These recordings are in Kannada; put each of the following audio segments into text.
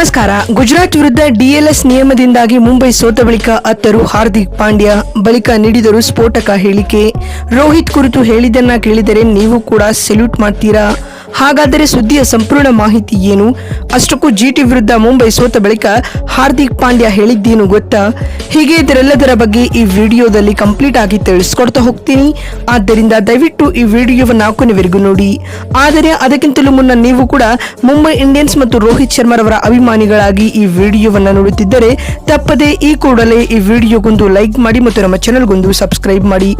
ನಮಸ್ಕಾರ. ಗುಜರಾತ್ ವಿರುದ್ಧ ಡಿಎಲ್ಎಸ್ ನಿಯಮದಿಂದಾಗಿ ಮುಂಬೈ ಸೋತ ಬಳಿಕ ಅತ್ತರು ಹಾರ್ದಿಕ್ ಪಾಂಡ್ಯ ಬಳಿಕ ನೀಡಿದರು ಸ್ಫೋಟಕ ಹೇಳಿಕೆ. ರೋಹಿತ್ ಕುರಿತು ಹೇಳಿದ್ದನ್ನ ಕೇಳಿದರೆ ನೀವು ಕೂಡ ಸೆಲ್ಯೂಟ್ ಮಾಡ್ತೀರಾ? ಹಾಗಾದರೆ ಸುದ್ದಿಯ ಸಂಪೂರ್ಣ ಮಾಹಿತಿ ಏನು? ಅಷ್ಟಕ್ಕೂ ಜಿಟಿ ವಿರುದ್ಧ ಮುಂಬೈ ಸೋತ ಬಳಿಕ ಹಾರ್ದಿಕ್ ಪಾಂಡ್ಯ ಹೇಳಿದ್ದೇನು ಗೊತ್ತಾ? ಹೀಗೆ ಇದರೆಲ್ಲದರ ಬಗ್ಗೆ ಈ ವಿಡಿಯೋದಲ್ಲಿ ಕಂಪ್ಲೀಟ್ ಆಗಿ ತಿಳಿಸ್ಕೊಡ್ತಾ ಹೋಗ್ತೀನಿ. ಆದ್ದರಿಂದ ದಯವಿಟ್ಟು ಈ ವಿಡಿಯೋವನ್ನು ಕೊನೆವರೆಗೂ ನೋಡಿ. ಆದರೆ ಅದಕ್ಕಿಂತಲೂ ಮುನ್ನ ನೀವು ಕೂಡ ಮುಂಬೈ ಇಂಡಿಯನ್ಸ್ ಮತ್ತು ರೋಹಿತ್ ಶರ್ಮಾರವರ ಅಭಿಮಾನಿಗಳಾಗಿ ಈ ವಿಡಿಯೋವನ್ನು ನೋಡುತ್ತಿದ್ದರೆ ತಪ್ಪದೆ ಈ ಕೂಡಲೇ ಈ ವಿಡಿಯೋಗೊಂದು ಲೈಕ್ ಮಾಡಿ ಮತ್ತು ನಮ್ಮ ಚಾನಲ್ಗೊಂದು ಸಬ್ಸ್ಕ್ರೈಬ್ ಮಾಡಿ.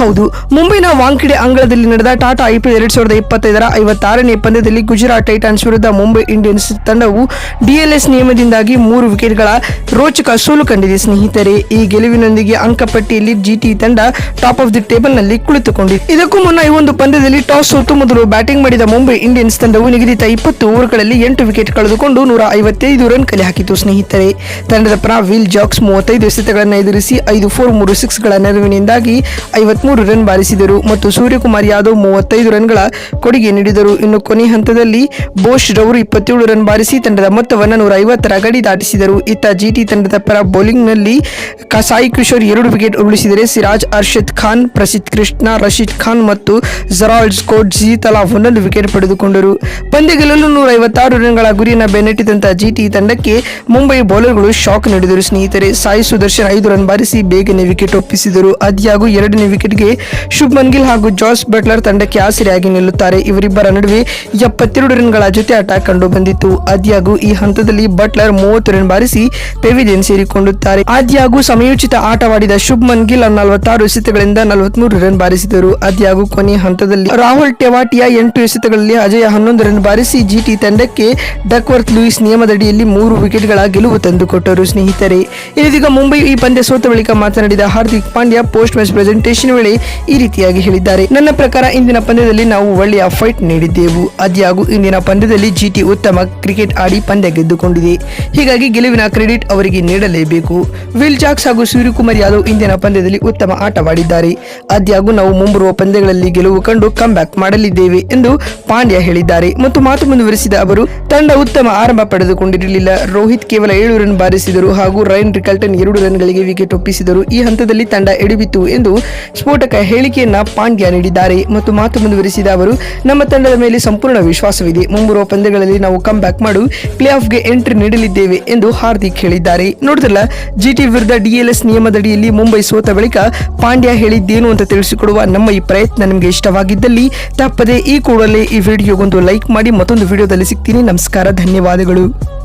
ಹೌದು, ಮುಂಬೈನ ವಾಂಕಿಡೆ ಅಂಗಳದಲ್ಲಿ ನಡೆದ ಟಾಟಾ ಐಪಿಎಲ್ ಎರಡ್ ಸಾವಿರದ ಇಪ್ಪತ್ತೈದರ ಐವತ್ತಾರನೇ ಪಂದ್ಯದಲ್ಲಿ ಗುಜರಾತ್ ಟೈಟಾನ್ಸ್ ವಿರುದ್ಧ ಮುಂಬೈ ಇಂಡಿಯನ್ಸ್ ತಂಡವು ಡಿಎಲ್ಎಸ್ ನಿಯಮದಿಂದಾಗಿ ಮೂರು ವಿಕೆಟ್ಗಳ ರೋಚಕ ಸೋಲು ಕಂಡಿದೆ. ಸ್ನೇಹಿತರೆ, ಈ ಗೆಲುವಿನೊಂದಿಗೆ ಅಂಕಪಟ್ಟಿಯಲ್ಲಿ ಜಿಟಿ ತಂಡ ಟಾಪ್ ಆಫ್ ದಿ ಟೇಬಲ್ನಲ್ಲಿ ಕುಳಿತುಕೊಂಡಿದೆ. ಇದಕ್ಕೂ ಮುನ್ನ ಈ ಒಂದು ಪಂದ್ಯದಲ್ಲಿ ಟಾಸ್ ಸೋತು ಮೊದಲು ಬ್ಯಾಟಿಂಗ್ ಮಾಡಿದ ಮುಂಬೈ ಇಂಡಿಯನ್ಸ್ ತಂಡವು ನಿಗದಿತ ಇಪ್ಪತ್ತು ಓವರ್ಗಳಲ್ಲಿ ಎಂಟು ವಿಕೆಟ್ ಕಳೆದುಕೊಂಡು ನೂರ ಐವತ್ತೈದು ರನ್ ಕಲೆ ಹಾಕಿತು ಸ್ನೇಹಿತರೆ, ತಂಡದ ಪರ ವಿಲ್ ಜಾಕ್ಸ್ ಮೂವತ್ತೈದು ಎಸೆತಗಳನ್ನು ಎದುರಿಸಿ ಐದು, ಫೋರ್, ಮೂರು ಸಿಕ್ಸ್ಗಳ ನೆರವಿನಿಂದಾಗಿ ಐವತ್ಮೂರು ರನ್ ಬಾರಿಸಿದರು ಮತ್ತು ಸೂರ್ಯಕುಮಾರ್ ಯಾದವ್ ಮೂವತ್ತೈದು ರನ್ಗಳ ಕೊಡುಗೆ ನೀಡಿದರು. ಇನ್ನು ಕೊನೆ ಹಂತದಲ್ಲಿ ಬೋಶ್ ರವರು ಇಪ್ಪತ್ತೇಳು ರನ್ ಬಾರಿಸಿ ತಂಡದ ಮೊತ್ತವನ್ನು ನೂರ ಐವತ್ತರ ಗಡಿ ದಾಟಿಸಿದರು. ಇತ್ತ ಜಿಟಿ ತಂಡದ ಪರ ಬೌಲಿಂಗ್ನಲ್ಲಿ ನಲ್ಲಿ ಸಾಯಿ ಕಿಶೋರ್ ಎರಡು ವಿಕೆಟ್ ಉರುಳಿಸಿದರೆ ಸಿರಾಜ್ ಅರ್ಷದ್ ಖಾನ್ ಪ್ರಸಿದ್ ಕೃಷ್ಣ, ರಶೀದ್ ಖಾನ್ ಮತ್ತು ಜರಾಲ್ಡ್ ಸ್ಕೋಟ್ ಜಿ ತಲಾ ಒಂದೊಂದು ವಿಕೆಟ್ ಪಡೆದುಕೊಂಡರು. ಪಂದ್ಯ ಗೆಲ್ಲಲು ನೂರ ಐವತ್ತಾರು ರನ್ಗಳ ಗುರಿಯನ್ನು ಬೆನ್ನಟ್ಟಿದಂತಹ ಜಿಟಿ ತಂಡಕ್ಕೆ ಮುಂಬೈ ಬೌಲರ್ಗಳು ಶಾಕ್ ನೀಡಿದರು. ಸ್ನೇಹಿತರೆ, ಸಾಯಿ ಸುದರ್ಶನ್ ಐದು ರನ್ ಬಾರಿಸಿ ಬೇಗನೆ ವಿಕೆಟ್ ಒಪ್ಪಿಸಿದರು. ಆದ್ಯಾಗೂ ಎರಡನೇ ವಿಕೆಟ್ಗೆ ಶುಭ್ಮನ್ ಗಿಲ್ ಹಾಗೂ ಜಾರ್ಜ್ ಬಟ್ಲರ್ ತಂಡಕ್ಕೆ ಆಸರೆಯಾಗಿ ನಿಲ್ಲುತ್ತಾರೆ. ಇವರಿಬ್ಬರ ನಡುವೆ ಎಪ್ಪತ್ತೆರಡು ರನ್ಗಳ ಜೊತೆ ಆಟ ಕಂಡು ಬಂದಿತ್ತು. ಆದ್ಯಾಗೂ ಈ ಹಂತದಲ್ಲಿ ಬಟ್ಲರ್ ಮೂವತ್ತು ರನ್ ಬಾರಿಸಿ ಪೆವಿಲಿಯನ್ ಸೇರಿಕೊಂಡಿದ್ದಾರೆ. ಆದ್ಯಾಗೂ ಸಮಯೋಚಿತ ಆಟವಾಡಿದ ಶುಭ್ಮನ್ ಗಿಲ್ ನಲವತ್ತಾರು ಎಸೆತಗಳಿಂದ ನಲವತ್ಮೂರು ರನ್ ಬಾರಿಸಿದರು. ಆದ್ಯಾಗೂ ಕೊನೆಯ ಹಂತದಲ್ಲಿ ರಾಹುಲ್ ಟೆವಾಟಿಯಾ ಎಂಟು ಎಸೆತಗಳಲ್ಲಿ ಅಜಯ ಹನ್ನೊಂದು ರನ್ ಬಾರಿಸಿ ಜಿಟಿ ತಂಡಕ್ಕೆ ಡಕ್ವರ್ತ್ ಲೂಯಿಸ್ ನಿಯಮದಡಿಯಲ್ಲಿ ಮೂರು ವಿಕೆಟ್ಗಳ ಗೆಲುವು ತಂದುಕೊಟ್ಟರು ಸ್ನೇಹಿತರೆ. ಇದೀಗ ಮುಂಬೈ ಈ ಪಂದ್ಯ ಸೋತ ಬಳಿಕ ಮಾತನಾಡಿದ Hardik Pandya post match presentation ವೇಳೆ ಈ ರೀತಿಯಾಗಿ ಹೇಳಿದ್ದಾರೆ. ನನ್ನ ಪ್ರಕಾರ ಇಂದಿನ ಪಂದ್ಯದಲ್ಲಿ ನಾವು ಒಳ್ಳೆಯ ಫೈಟ್ ನೀಡಿದ್ದೆವು. ಆದ್ಯಾಗೂ ಇಂದಿನ ಪಂದ್ಯದಲ್ಲಿ ಜಿಟಿ ಉತ್ತಮ ಕ್ರಿಕೆಟ್ ಆಡಿ ಪಂದ್ಯ ಗೆದ್ದುಕೊಂಡಿದೆ. ಹೀಗಾಗಿ ಗೆಲುವಿನ ಕ್ರೆಡಿಟ್ ಅವರಿಗೆ ನೀಡಲೇಬೇಕು. ವಿಲ್ ಜಾಕ್ಸ್ ಹಾಗೂ ಸೂರ್ಯಕುಮಾರ್ ಯಾದವ್ ಇಂದಿನ ಪಂದ್ಯದಲ್ಲಿ ಉತ್ತಮ ಆಟವಾಡಿದ್ದಾರೆ. ಆದ್ಯಾಗೂ ನಾವು ಮುಂಬರುವ ಪಂದ್ಯಗಳಲ್ಲಿ ಗೆಲುವು ಕಂಡು ಕಮ್ಬ್ಯಾಕ್ ಮಾಡಲಿದ್ದೇವೆ ಎಂದು ಪಾಂಡ್ಯ ಹೇಳಿದ್ದಾರೆ. ಮತ್ತು ಮಾತು ಮುಂದುವರಿಸಿದ ಅವರು, ತಂಡ ಉತ್ತಮ ಆರಂಭ ಪಡೆದುಕೊಂಡಿರಲಿಲ್ಲ. ರೋಹಿತ್ ಕೇವಲ ಏಳು ರನ್ ಬಾರಿಸಿದರು ಹಾಗೂ ರೈನ್ ರಿಕಲ್ಟನ್ ಎರಡು ರನ್ಗಳಿಗೆ ವಿಕೆಟ್ ಒಪ್ಪಿಸಿದರು. ಈ ಹಂತದಲ್ಲಿ ತಂಡ ಎಡವಿತು ಎಂದು ಸ್ಫೋಟಕ ಹೇಳಿಕೆಯನ್ನ ಪಾಂಡ್ಯ ನೀಡಿದ್ದಾರೆ. ಮತ್ತು ಮಾತು ಮುಂದುವರಿಸಿದ ಅವರು, ನಮ್ಮ ತಂಡದ ಮೇಲೆ ಸಂಪೂರ್ಣ ವಿಶ್ವಾಸವಿದೆ. ಮುಂಬರುವ ಪಂದ್ಯಗಳಲ್ಲಿ ನಾವು ಕಮ್ ಬ್ಯಾಕ್ ಮಾಡು ಪ್ಲೇ ಆಫ್ಗೆ ಎಂಟ್ರಿ ನೀಡಲಿದ್ದೇವೆ ಎಂದು ಹಾರ್ದಿಕ್ ಹೇಳಿದ್ದಾರೆ. ನೋಡಿದ್ರಲ್ಲ ಜಿಟಿ ವಿರುದ್ಧ ಡಿಎಲ್ಎಸ್ ನಿಯಮದಡಿಯಲ್ಲಿ ಮುಂಬೈ ಸೋತ ಬಳಿಕ ಪಾಂಡ್ಯ ಹೇಳಿದ್ದೇನು ಅಂತ ತಿಳಿಸಿಕೊಡುವ ನಮ್ಮ ಈ ಪ್ರಯತ್ನ ನಿಮಗೆ ಇಷ್ಟವಾಗಿದ್ದಲ್ಲಿ ತಪ್ಪದೆ ಈ ಕೂಡಲೇ ಈ ವಿಡಿಯೋಗೊಂದು ಲೈಕ್ ಮಾಡಿ ಮತ್ತೊಂದು ವಿಡಿಯೋದಲ್ಲಿ ಸಿಗ್ತೀನಿ. ನಮಸ್ಕಾರ, ಧನ್ಯವಾದಗಳು.